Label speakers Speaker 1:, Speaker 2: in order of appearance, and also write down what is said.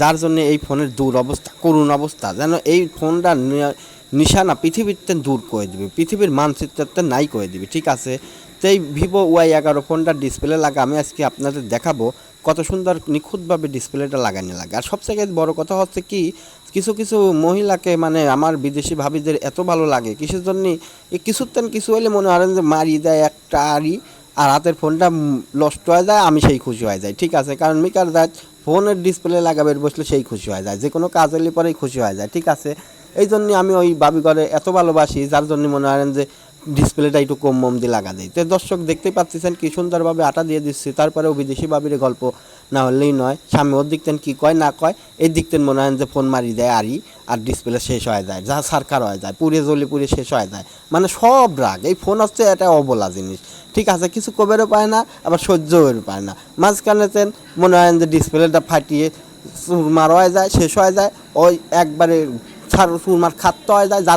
Speaker 1: যার জন্য এই ফোনের দূর অবস্থা, করুণ অবস্থা, যেন এই ফোনটা নিশানা পৃথিবীতে দূর করে দিবে, পৃথিবীর মানচিত্রতে নাই করে দিবে, ঠিক আছে? তো এই ভিভো ওয়াই এগারো ফোনটার ডিসপ্লে লাগা, আমি আজকে আপনাদের দেখাবো কত সুন্দর নিখুঁতভাবে ডিসপ্লেটা লাগানো লাগে। আর সবথেকে বড় কথা হচ্ছে কি, কিছু কিছু মহিলাকে মানে আমার বিদেশি ভাবিদের এত ভালো লাগে, কিসের জন্য কিছুতেন কিছু হলে মনে হয় যে মারি দেয় একটা আরই আর হাতের ফোনটা নষ্ট হয়ে যায়, আমি সেই খুশি হয়ে যাই। ঠিক আছে, কারণ মিকার দাস ফোনের ডিসপ্লে লাগাবে বসলে সেই খুশি হয়ে যায়। যে কোনো কাজ হলে পরেই খুশি হয়ে যায়, ঠিক আছে? এই জন্য আমি ওই বাবি ঘরে এত ভালোবাসি, যার জন্য মনে হয় যে ডিসপ্লেটা একটু কম মম দিয়ে লাগা দেয়। তো দর্শক দেখতেই পাচ্ছেন কি সুন্দরভাবে আটা দিয়ে দিচ্ছি তারপরেও বিদেশি বাবির গল্প না হলেই নয়, সামনে ওর দিকতেন কি কয় না কয়, এই দিকতেন মনে হয় যে ফোন মারি দেয় আরই, আর ডিসপ্লে শেষ হয়ে যায়, যা সারকার হয়ে যায়, পুড়ে জ্বলে পুড়ে শেষ হয়ে যায়। মানে সব রাগ, এই ফোন হচ্ছে এটা অবলা জিনিস। ঠিক আছে, কিছু কবেরও পায় না, আবার সহ্যও পায় না। মাঝখানেতেন মনে হয় যে ডিসপ্লেটা ফাটিয়ে চুরমার হয়ে যায়, শেষ হয়ে যায়, ওই একবারে ছাড়, চুরমার খাত্ত হয়ে যায়, যার